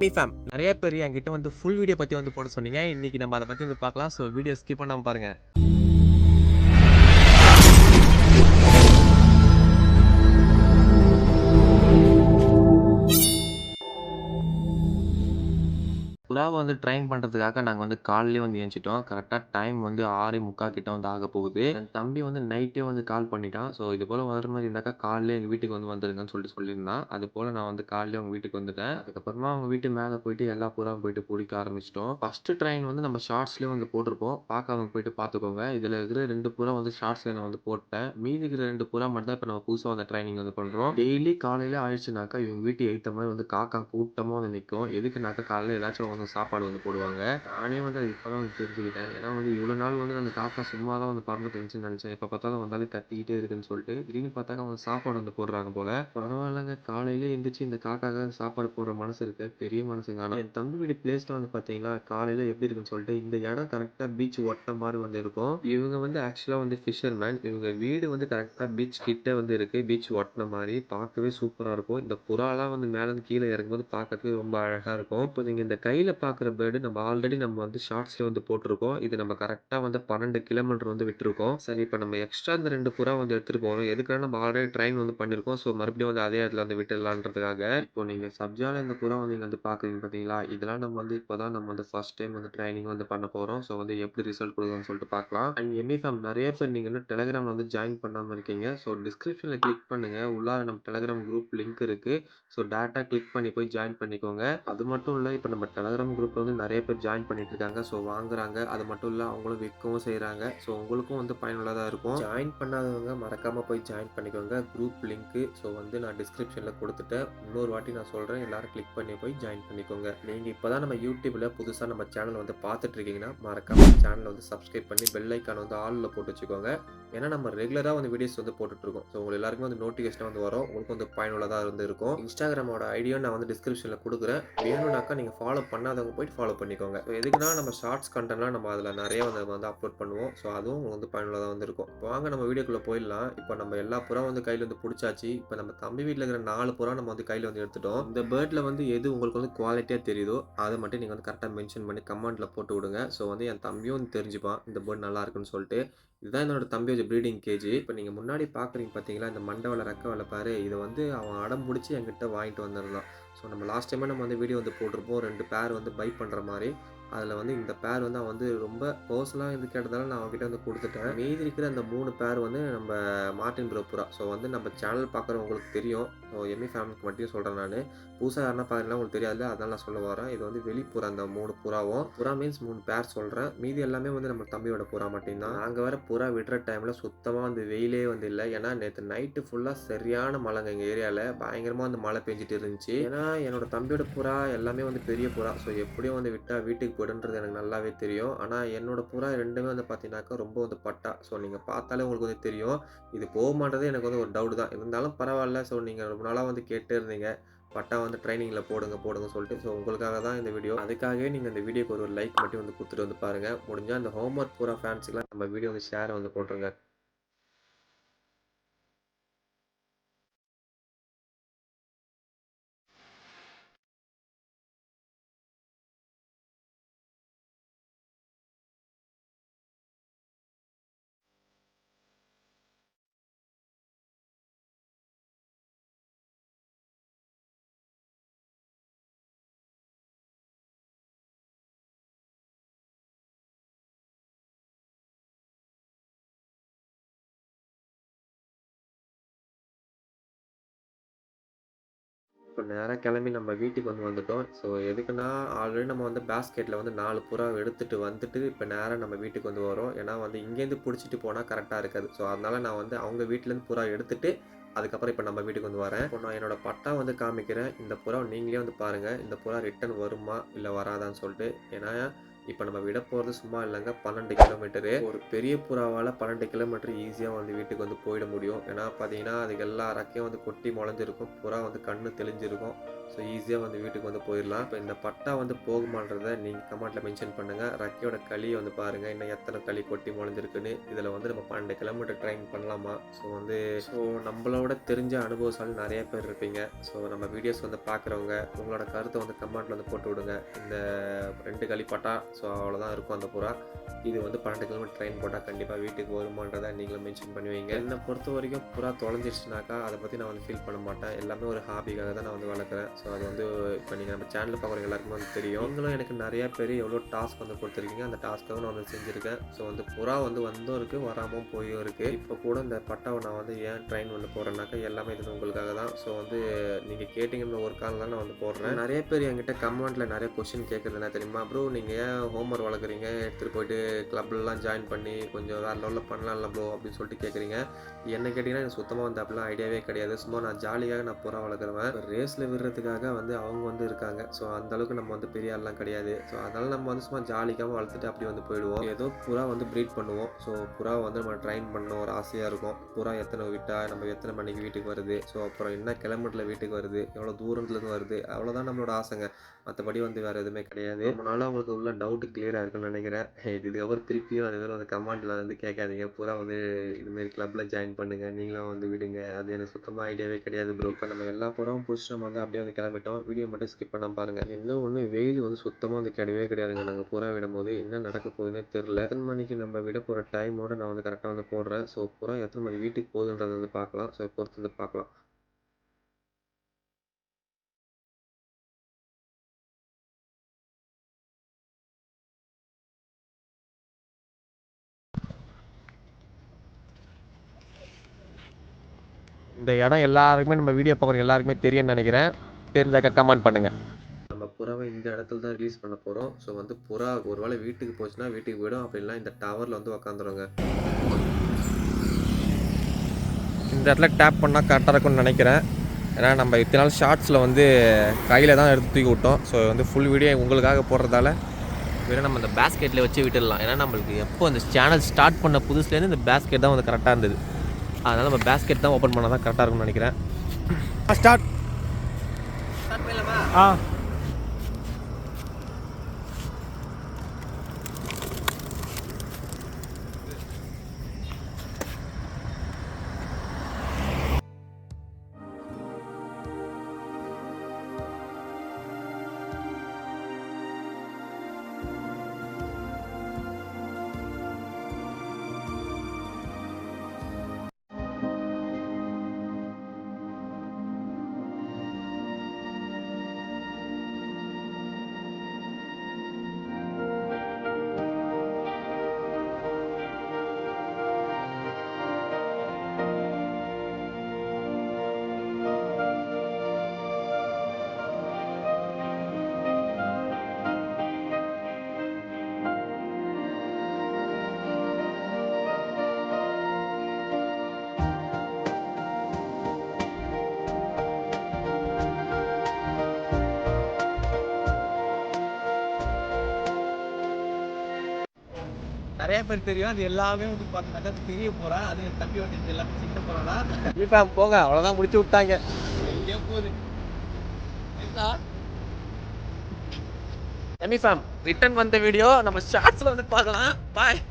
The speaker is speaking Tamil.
மீ ஃபேம் நிறைய பேர் என்கிட்ட வந்து ஃபுல் வீடியோ பற்றி வந்து போட சொன்னீங்க. இன்னைக்கு நம்ம அதை பற்றி வந்து பார்க்கலாம். ஸோ வீடியோ ஸ்கிப் பண்ணாமல் பாருங்க. புறாவை வந்து ட்ரைன் பண்ணுறதுக்காக நாங்கள் வந்து காலையிலே வந்து ஏஞ்சிட்டோம். கரெக்டாக டைம் வந்து ஆறே முக்கால் கிட்ட வந்து ஆக போகுது. என் தம்பி வந்து நைட்டே வந்து கால் பண்ணிட்டான். ஸோ இது போல் வர மாதிரி இருந்தாக்கா காலையிலே எங்கள் வீட்டுக்கு வந்து வந்துடுங்கன்னு சொல்லிட்டு சொல்லியிருந்தான். அது போல் நான் வந்து காலையிலே அவங்க வீட்டுக்கு வந்துட்டேன். அதுக்கப்புறமா அவங்க வீட்டு மேலே போயிட்டு எல்லா புறாவும் போயிட்டு பிடிக்க ஆரம்பிச்சிட்டோம். ஃபஸ்ட்டு ட்ரெயின் வந்து நம்ம ஷார்ட்ஸ்லேயே வந்து போட்டிருப்போம். பார்க்காம போயிட்டு பார்த்துக்கோங்க இதில் இருக்கிற ரெண்டு புறா வந்து ஷார்ட்ஸில் நான் வந்து போட்டேன். மீதி இருக்கிற ரெண்டு புறா மட்டும் தான் இப்போ நம்ம புதுசாக வந்து ட்ரைனிங் வந்து பண்ணுறோம் டெய்லி காலையில் ஆயிடுச்சுனாக்கா இவங்க வீட்டு எய்த்த மாதிரி வந்து காக்கா கூட்டமாக வந்து நிற்கும் எதுக்குனாக்கா காலையில் ஏதாச்சும் வந்து சாப்பாடு வந்து போடுவாங்க. நானே வந்து அது இப்போ தான் வந்து தெரிஞ்சுக்கிட்டேன். ஏன்னா வந்து இவ்வளோ நாள் வந்து அந்த காக்கா சும்மா தான் வந்து பறந்துட்டு இருந்துச்சுன்னு நினச்சேன். எப்போ பார்த்தாலும் வந்தாலே கத்திக்கிட்டே இருக்குன்னு சொல்லிட்டு திடீர்னு பார்த்தாக்கா அவங்க சாப்பாடு வந்து போடுறாங்க போல. பரவாயில்லங்க. காலையிலே எந்திரிச்சு இந்த காக்காக்காக சாப்பாடு போடுற மனசு இருக்கு. பெரிய மனசுங்க. ஆனால் என் தம்பி வீடு பிளேஸ்ல வந்து பார்த்தீங்களா காலையில் எப்படி இருக்குன்னு சொல்லிட்டு இந்த இடம் கரெக்டாக பீச் ஒட்ட மாதிரி வந்து இருக்கும். இவங்க வந்து ஆக்சுவலாக வந்து ஃபிஷர்மேன் இவங்க வீடு வந்து கரெக்டாக பீச் கிட்ட வந்து இருக்கு. பீச் ஒட்டின மாதிரி பார்க்கவே சூப்பராக இருக்கும். இந்த புறாலாம் வந்து மேலேருந்து கீழே இறங்கும்போது பார்க்கறதுக்கு ரொம்ப அழகாக இருக்கும். இப்போ நீங்கள் இந்த கையில் பார்க்குற பேர்டு நம்ம ஆல்ரெடி நம்ம வந்து ஷார்ட்ஸில் வந்து போட்டிருக்கோம். இது நம்ம கரெக்டாக வந்து பன்னெண்டு கிலோமீட்டர் வந்து விட்டுருக்கோம். சரி இப்போ நம்ம எக்ஸ்ட்ரா இந்த ரெண்டு புறா வந்து எடுத்துகிட்டு போகிறோம் எதுக்குன்னா நம்ம ஆல்ரெடி ட்ரைன் வந்து பண்ணியிருக்கோம் ஸோ மறுபடியும் வந்து அதே இடத்துல வந்து விட்டுடலான்றதுக்காக. இப்போ நீங்கள் சப்ஜால இந்த புறா வந்து நீங்கள் வந்து பார்க்குறீங்க பார்த்தீங்களா? இதெல்லாம் நம்ம வந்து இப்போ தான் நம்ம வந்து ஃபர்ஸ்ட் டைம் வந்து ட்ரைனிங் வந்து பண்ண போகிறோம் ஸோ வந்து எப்படி ரிசல்ட் கொடுக்குதுன்னு சொல்லிட்டு பார்க்கலாம். அண்ட் எம்இஃபாம் நிறைய பேர் நீங்கள் இன்னும் டெலிகிராமில் வந்து ஜாயின் பண்ணாமல் இருக்கீங்க. ஸோ டிஸ்கிரிப்ஷனில் கிளிக் பண்ணுங்கள் உள்ளார நம்ம டெலிகிராம் குரூப் லிங்க் இருக்குது ஸோ டேட்டா கிளிக் பண்ணி போய் ஜாயின் பண்ணிக்கோங்க. அது மட்டும் இல்லை இப்போ நம்ம டெலகிராம் குரூப்பில் வந்து நிறைய பேர் ஜாயின் பண்ணிட்டு இருக்காங்க ஸோ வாங்குறாங்க. அது மட்டும் இல்லை அவங்களும் விற்கவும் செய்கிறாங்க ஸோ உங்களுக்கும் வந்து பயனுள்ளதாக இருக்கும். ஜாயின் பண்ணாதவங்க மறக்காமல் போய் ஜாயின் பண்ணிக்கோங்க. குரூப் லிங்க்கு ஸோ வந்து நான் டிஸ்கிரிப்ஷனில் கொடுத்துட்டேன். இன்னொரு வாட்டி நான் சொல்கிறேன் எல்லாரும் கிளிக் பண்ணி போய் ஜாயின் பண்ணிக்கோங்க. நீங்கள் இப்போ தான் நம்ம யூடியூப்பில் புதுசாக நம்ம சேனல் வந்து பார்த்துட்டு இருக்கீங்கன்னா மறக்காமல் சேனலை வந்து சப்ஸ்கிரைப் பண்ணி பெல் ஐக்கான் வந்து ஆலில் போட்டு வச்சுக்கோங்க. ஏன்னா நம்ம ரெகுலராக வந்து வீடியோஸ் வந்து போட்டுட்ருக்கோம். ஸோ உங்களுக்கு எல்லாருக்கும் வந்து நோட்டிஃபிகேஷன் வந்து வரும். உங்களுக்கு வந்து பயனுள்ளதாக இருந்து இருக்கும் இன்ஸ்டாகிராமோட ஐடியா நான் வந்து டிஸ்கிரிப்ஷனில் கொடுக்குறேன். வேணும்னாக்கா நீங்கள் ஃபாலோ பண்ணாதவங்க போயிட்டு ஃபாலோ பண்ணிக்கோங்க. ஸோ எதுக்குன்னா நம்ம ஷார்ட்ஸ் கண்டென்ட்லாம் நம்ம அதில் நிறைய வந்து வந்து அப்லோட் பண்ணுவோம். ஸோ அதுவும் உங்களுக்கு வந்து பயனுள்ளதாக வந்து இருக்கும் இப்போ வாங்க நம்ம வீடியோக்குள்ளே போயிடலாம். இப்போ நம்ம எல்லா புறா வந்து கையில் வந்து பிடிச்சாச்சு. இப்போ நம்ம தம்பி வீட்டில் இருக்கிற நாலு புறா நம்ம வந்து கையில் வந்து எடுத்துட்டோம். இந்த பேர்டில் வந்து எது உங்களுக்கு வந்து குவாலிட்டியாக தெரியுதோ அதை மட்டும் நீங்கள் வந்து கரெக்டாக மென்ஷன் பண்ணி கமெண்ட்டில் போட்டு விடுங்க. ஸோ வந்து என் தம்பியும் வந்து தெரிஞ்சுப்பான் இந்த பேர்ட் நல்லா இருக்குன்னு சொல்லிட்டு. இதுதான் என்னோட தம்பியோட ப்ரீடிங் கேஜி இப்போ நீங்கள் முன்னாடி பார்க்குறீங்க பார்த்தீங்களா இந்த மண்டவள ரெக்க வலை பாரு இதை வந்து அவன் அடம் பிடிச்சி என்கிட்ட வாங்கிட்டு வந்திருந்தான் ஸோ நம்ம லாஸ்ட் டைமே நம்ம வந்து வீடியோ வந்து போட்டிருப்போம். ரெண்டு பேர் வந்து பை பண்ணுற மாதிரி. அதில் வந்து இந்த பேர் வந்து அவன் வந்து ரொம்ப பர்சனலாக இது கேட்டதால நான் அவன்கிட்ட வந்து கொடுத்துட்டேன். மீதி இருக்கிற அந்த மூணு பேர் வந்து நம்ம மார்டின் ப்ரோப்புரா ஸோ வந்து நம்ம சேனல் பார்க்குறவங்களுக்கு தெரியும். ஸோ எம்இ ஃபேமிலிக்கு மட்டும் சொல்கிறேன் நான். புதுசாக யாருன்னா பார்க்குறீங்களா உங்களுக்கு தெரியாது அதனால் நான் சொல்ல வரேன். இது வந்து வெளிப்புறா அந்த மூணு புறாவும். புறா மீன்ஸ் மூணு பேர் சொல்கிறேன் மீதி எல்லாமே வந்து நம்ம தம்பியோட புறா மட்டும்தான். நாங்கள் வேறு புறா விடுற டைமில் சுத்தமாக வந்து வெயிலே வந்து இல்லை. ஏன்னா நேற்று நைட்டு ஃபுல்லாக சரியான மழைங்க எங்கள் ஏரியாவில் பயங்கரமாக வந்து மழை பெஞ்சிட்டு இருந்துச்சு. ஏன்னா என்னோட தம்பியோட புறா எல்லாமே வந்து பெரிய புறா. ஸோ எப்படியும் வந்து விட்டால் வீட்டுக்கு போய்டுன்றது எனக்கு நல்லாவே தெரியும். ஆனால் என்னோட புறா ரெண்டுமே வந்து பார்த்தீங்கன்னாக்கா ரொம்ப வந்து பட்டா. ஸோ நீங்கள் பார்த்தாலே உங்களுக்கு வந்து தெரியும். இது போக மாட்டது எனக்கு வந்து ஒரு டவுட் தான். இருந்தாலும் பரவாயில்ல. ஸோ நீங்கள் ரொம்ப நாளாக வந்து கேட்டே இருந்தீங்க. பட்டா வந்து ட்ரைனிங்கில் போடுங்க போடுங்க சொல்லிட்டு. ஸோ உங்களுக்காக தான் இந்த வீடியோ அதுக்காகவே நீங்கள் இந்த வீடியோக்கு ஒரு லைக் மட்டும் வந்து கொடுத்துட்டு வந்து பாருங்கள் முடிஞ்சால் அந்த ஹோம்ஒர்க் பூரா ஃபேன்ஸுக்கெலாம் நம்ம வீடியோ வந்து ஷேர் வந்து போட்டுருங்க. இப்போ நேராக கிளம்பி நம்ம வீட்டுக்கு வந்து வந்துட்டோம். ஸோ எதுக்குன்னா ஆல்ரெடி நம்ம வந்து பேஸ்கெட்டில் வந்து நாலு புறா எடுத்துகிட்டு வந்துட்டு இப்போ நேராக நம்ம வீட்டுக்கு வந்து வரோம். ஏன்னா வந்து இங்கேருந்து பிடிச்சிட்டு போனால் கரெக்டாக இருக்காது. ஸோ அதனால் நான் வந்து அவங்க வீட்டிலேருந்து புறா எடுத்துகிட்டு அதுக்கப்புறம் இப்போ நம்ம வீட்டுக்கு வந்து வரேன். இப்போ நான் என்னோட பட்டா வந்து காமிக்கிறேன். இந்த புறா நீங்களே வந்து பாருங்கள் இந்த புறா ரிட்டர்ன் வருமா இல்லை வராதான்னு சொல்லிட்டு. ஏன்னா இப்போ நம்ம விட போகிறது சும்மா இல்லைங்க. பன்னெண்டு கிலோமீட்டரு. ஒரு பெரிய புறாவால் பன்னெண்டு கிலோமீட்டர் ஈஸியாக வந்து வீட்டுக்கு வந்து போயிட முடியும். ஏன்னா பார்த்தீங்கன்னா அதுக்கு எல்லா ரக்கையும் வந்து கொட்டி முளைஞ்சிருக்கும். புறா வந்து கண்ணு தெளிஞ்சிருக்கும். ஸோ ஈஸியாக வந்து வீட்டுக்கு வந்து போயிடலாம். இப்போ இந்த பட்டா வந்து போகுமான்றதை நீங்கள் கமெண்ட்டில் மென்ஷன் பண்ணுங்கள் ரக்கையோட களியை வந்து பாருங்கள் இன்னும் எத்தனை களி கொட்டி முளைஞ்சிருக்குன்னு. இதில் வந்து நம்ம பன்னெண்டு கிலோமீட்டர் ட்ரைன் பண்ணலாமா? ஸோ வந்து ஸோ நம்மளோட தெரிஞ்ச அனுபவசாலி நிறைய பேர் இருப்பீங்க. ஸோ நம்ம வீடியோஸ் வந்து பார்க்குறவங்க உங்களோட கருத்தை வந்து கமெண்ட்டில் வந்து போட்டு விடுங்க. இந்த ரெண்டு களி பட்டா ஸோ அவ்வளோதான் இருக்கும் அந்த புறா. இது வந்து பன்னெண்டு கிலோமீட்டர் ட்ரெயின் போட்டால் கண்டிப்பாக வீட்டுக்கு வருமானதை நீங்களும் மென்ஷன் பண்ணுவீங்க என்னை பொறுத்த வரைக்கும் புறா தொலைஞ்சிருச்சுனாக்கா அதை பற்றி நான் வந்து ஃபீல் பண்ண மாட்டேன். எல்லாமே ஒரு ஹாபிக்காக தான் நான் வந்து வளர்க்குறேன். ஸோ அது வந்து இப்போ நீங்கள் நம்ம சேனலில் பார்க்குற எல்லாருக்குமே வந்து தெரியும். நீங்களும் எனக்கு நிறையா பேர் எவ்வளோ டாஸ்க் வந்து கொடுத்துருக்கீங்க அந்த டாஸ்க்காக நான் வந்து செஞ்சுருக்கேன். ஸோ வந்து புறா வந்து வந்தும் இருக்குது வராமல் போயும் இருக்குது இப்போ கூட இந்த பட்டாவை நான் வந்து ஏன் ட்ரெயின் வந்து போடுறேன்னாக்கா எல்லாமே இது உங்களுக்காக தான். ஸோ வந்து நீங்கள் கேட்டிங்கன்னு ஒரு காலம் தான் நான் வந்து போடுறேன். நிறைய பேர் என்கிட்ட கமெண்ட்டில் நிறைய கொஸ்டின் கேட்குறது என்ன தெரியுமா? ப்ரோ நீங்கள் ஏன் ஹோம்ஒர்க் வளர்க்குறீங்க எடுத்துகிட்டு போயிட்டு கிளப்லலாம் ஜாயின் பண்ணி கொஞ்சம் வேறு லெவலில் பண்ணலாம்ல ப்ரோ அப்படின்னு சொல்லிட்டு கேட்குறீங்க என்ன கேட்டிங்கன்னா எனக்கு சுத்தமாக வந்து அப்படிலாம் ஐடியாவே கிடையாது. சும்மா நான் ஜாலியாக நான் புறா வளர்க்குறேன் ரேஸில் விடுறதுக்காக வந்து அவங்க வந்து இருக்காங்க. ஸோ அந்தளவுக்கு நம்ம வந்து பெரிய ஆள்லாம் கிடையாது. ஸோ அதனால் நம்ம வந்து சும்மா ஜாலிக்காக வளர்த்துட்டு அப்படி வந்து போயிடுவோம். ஏதோ புறா வந்து ப்ரீட் பண்ணுவோம். ஸோ புறா வந்து நம்ம ட்ரைன் பண்ணணும். ஒரு ஆசையாக இருக்கும். புறா எத்தனை விட்டா? நம்ம எத்தனை மணிக்கு வீட்டுக்கு வருது? ஸோ அப்புறம் என்ன கிலோமீட்டரில் வீட்டுக்கு வருது? எவ்வளோ தூரத்துலேருந்து வருது? அவ்வளோதான் நம்மளோட ஆசைங்க. மற்றபடி வந்து வேறு எதுவுமே கிடையாது. அதனால அவங்களுக்கு உள்ள டவுட் கிளியராக இருக்கும்னு நினைக்கிறேன். இதுக்கப்புறம் திருப்பியும் அது அந்த வந்து வந்து கேட்காதீங்க. பூரா வந்து இதுமாரி கிளப்பில் ஜாயின் பண்ணுங்கள் நீங்களும் வந்து விடுங்க. அது எனக்கு சுத்தமாக ஐடியாவே கிடையாது ப்ரோ இப்போ நம்ம எல்லா புறம் புதுசு நம்ம வந்து அப்படியே வந்து கிளம்பிட்டோம். வீடியோ மட்டும் ஸ்கிப் பண்ண பாருங்கள் இன்னும் ஒன்று வெயில் வந்து சுத்தமாக வந்து கிடையவே கிடையாதுங்க. நாங்கள் பூரா விடும்போது என்ன நடக்க போகுதுன்னே தெரில எத்தனை மணிக்கு நம்ம விட போகிற டைமோட நான் வந்து கரெக்டாக வந்து போடுறேன். ஸோ பூரா எத்தனை மணி வீட்டுக்கு போகுதுன்றதை வந்து பார்க்கலாம். ஸோ பொறுத்து வந்து பார்க்கலாம். இந்த இடம் எல்லாருக்குமே நம்ம வீடியோ பார்க்குற எல்லாருக்குமே தெரியும்னு நினைக்கிறேன். தெரிஞ்சாக்க கமெண்ட் பண்ணுங்க. நம்ம புறாவை இந்த இடத்துல தான் ரிலீஸ் பண்ண போகிறோம் ஸோ வந்து புறா ஒரு வேளை வீட்டுக்கு போச்சுன்னா வீட்டுக்கு போயிடும். அப்படின்னா இந்த டவரில் வந்து உக்காந்துருங்க. இந்த இடத்துல டேப் பண்ணால் கரெக்டாக இருக்கும்னு நினைக்கிறேன். ஏன்னா நம்ம இத்தனை நாள் ஷார்ட்ஸில் வந்து கையில் தான் எடுத்து தூக்கி விட்டோம். ஸோ வந்து ஃபுல் வீடியோ உங்களுக்காக போடுறதால வேணா நம்ம இந்த பேஸ்கெட்டில் வச்சு விட்டுடலாம். ஏன்னா நம்மளுக்கு எப்போ அந்த சேனல் ஸ்டார்ட் பண்ண புதுசுலேருந்து இந்த பேஸ்கெட் தான் வந்து கரெக்டாக இருந்தது. அதனால் நம்ம பேஸ்கெட் தான் ஓப்பன் பண்ணால் தான் கரெக்டாக இருக்கும்னு நினைக்கிறேன். ஸ்டார்ட் ஆ. நிறைய பேர் தெரியும். அது எல்லாமே வந்து பார்த்தீங்கன்னா தெரிய போகிறேன் அது தம்பி வந்து எல்லாமே சின்ன போகிறா இப்போ போங்க. அவ்வளோதான் முடிச்சு விட்டாங்க. எங்கேயோ போகுது? எமி ஃபேம் ரிட்டன் வந்த வீடியோ நம்ம ஷார்ட்ஸில் வந்து பார்க்கலாம். பாய்